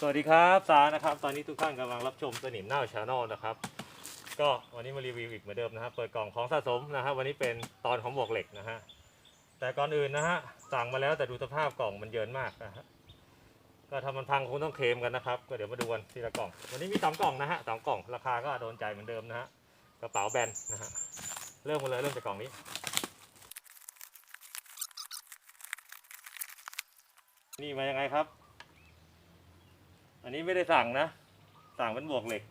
สวัสดีครับสานะครับ ตอนนี้ทุกท่านกำลังรับชมสนิมเน่าชาแนลนะครับ ก็วันนี้มารีวิวอีกเหมือนเดิมนะครับเปิดกล่องของสะสมนะครับวันนี้เป็นตอนของหมวกเหล็กนะฮะแต่ก่อนอื่นนะฮะสั่งมาแล้วแต่ดูสภาพกล่องมันเยินมากนะฮะก็ถ้ามันพังคงต้องเคลมกันนะครับก็เดี๋ยวมาดูกันทีละกล่อง วันนี้มีสองกล่องนะฮะสองกล่องราคาก็โดนใจเหมือนเดิมนะฮะกระเป๋าแบนนะฮะเริ่มกันเลยเริ่มจากกล่องนี้นี่มายังไงครับ อันนี้ไม่ได้สั่งนะ สั่งเป็นหมวกเหล็ก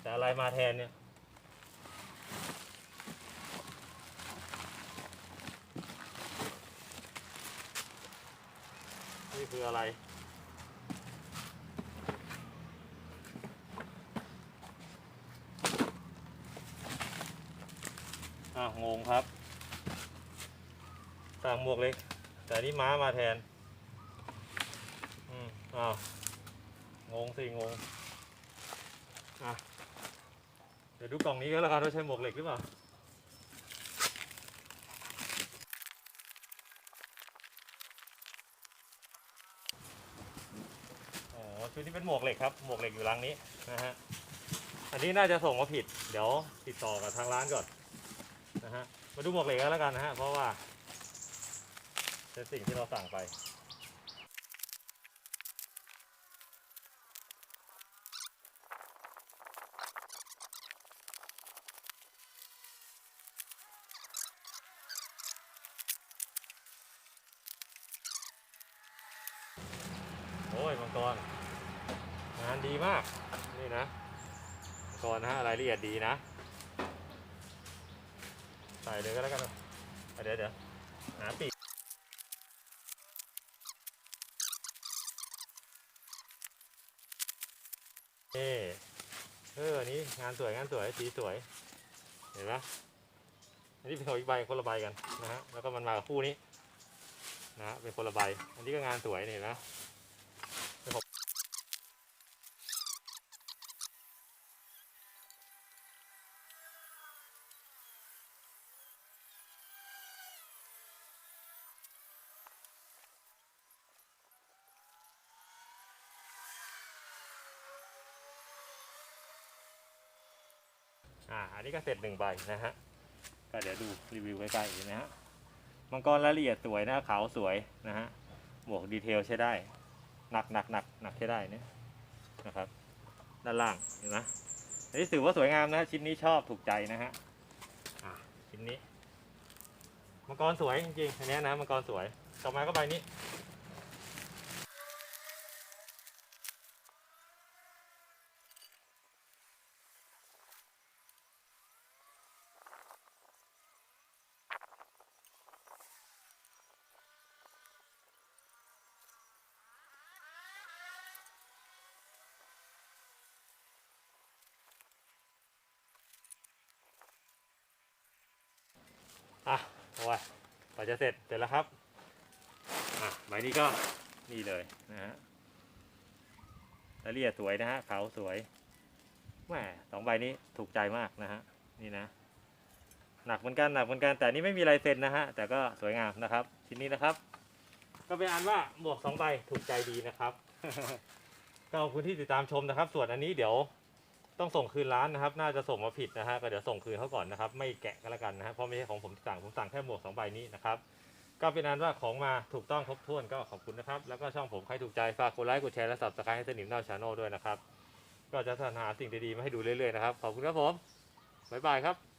แต่อะไรมาแทนเนี่ย นี่คืออะไร อะงงครับ สั่งหมวกเหล็ก แต่นี่ม้ามาแทน อืมอ้าว งงสิงงอะเดี๋ยวดูกล่องนี้ก็แล้วกันว่าใช่หมวกเหล็กหรือเปล่าอ๋อชุดนี้เป็นหมวกเหล็กครับ หมวกเหล็กอยู่รังนี้นะฮะอันนี้น่าจะส่งมาผิด เดี๋ยวติดต่อกับทางร้านก่อนนะฮะมาดูหมวกเหล็กกันแล้วกันนะฮะเพราะว่าเป็นสิ่งที่เราสั่งไป กรงานดีมาก นี่นะมังกรนะฮะรายละเอียดดีนะ ใส่เลยก็แล้วกันเดี๋ยวเดี๋ยวหาปีกเอ่เออนนี้งานสวยงานสวยสีสวย เห็นไหมอันนี้เป็นของอีกใบคนละใบกันนะฮะ แล้วก็มันมากับคู่นี้นะฮะเป็นคนละใบ อันนี้ก็งานสวยนี่เห็นไอ่าอันนี้ก็เสร็จหนึ่งใบนะฮะก็เดี๋ยวดูรีวิวใกล้ๆอีกนะฮะมังกรรายละเอียดสวยนะขาวสวยนะฮะหมวกดีเทลใช้ได้หนักหนักหนักหนักใช้ได้เนี่ยนะครับ ด้านล่างเห็นไหมอันนี้ถือว่าสวยงามนะชิ้นนี้ชอบถูกใจนะฮะอ่าชิ้นนี้มังกรสวยจริงๆอันเนี้ยนะมังกรสวยต่อมาก็ใบนี้ อะเอาไว้กว่าจะเสร็จเสร็จแล้วครับอะใบนี้ก็นี่เลยนะฮะรายละเอียดสวยนะฮะขาวสวยแหมสองใบนี้ถูกใจมากนะฮะนี่นะ หนักเหมือนกันหนักเหมือนกันแต่นี่ไม่มีลายเซ็นนะฮะแต่ก็สวยงามนะครับ ชิ้นนี้นะครับ ก็เป็นอันว่าหมวกสองใบถูกใจดีนะครับก็ขอบคุณที่ติดตามชมนะครับ ส่วนอันนี้เดี๋ยว ต้องส่งคืนร้านนะครับ น่าจะส่งมาผิดนะฮะก็เดี๋ยวส่งคืนเขาก่อนนะครับ ไม่แกะก็แล้วกันนะฮะเพราะไม่ใช่ของผมสั่งผมสั่งแค่หมวกสองใบนี้นะครับก็เป็นอันว่าของมาถูกต้องครบถ้วนก็ขอบคุณนะครับ แล้วก็ช่องผมใครถูกใจฝากกดไลค์กดแชร์และ subscribe ให้สนิมเน่าชาแนลด้วยนะครับ ก็จะสรรหาสิ่งดีๆมาให้ดูเรื่อยๆนะครับขอบคุณครับผมบ๊ายบายครับ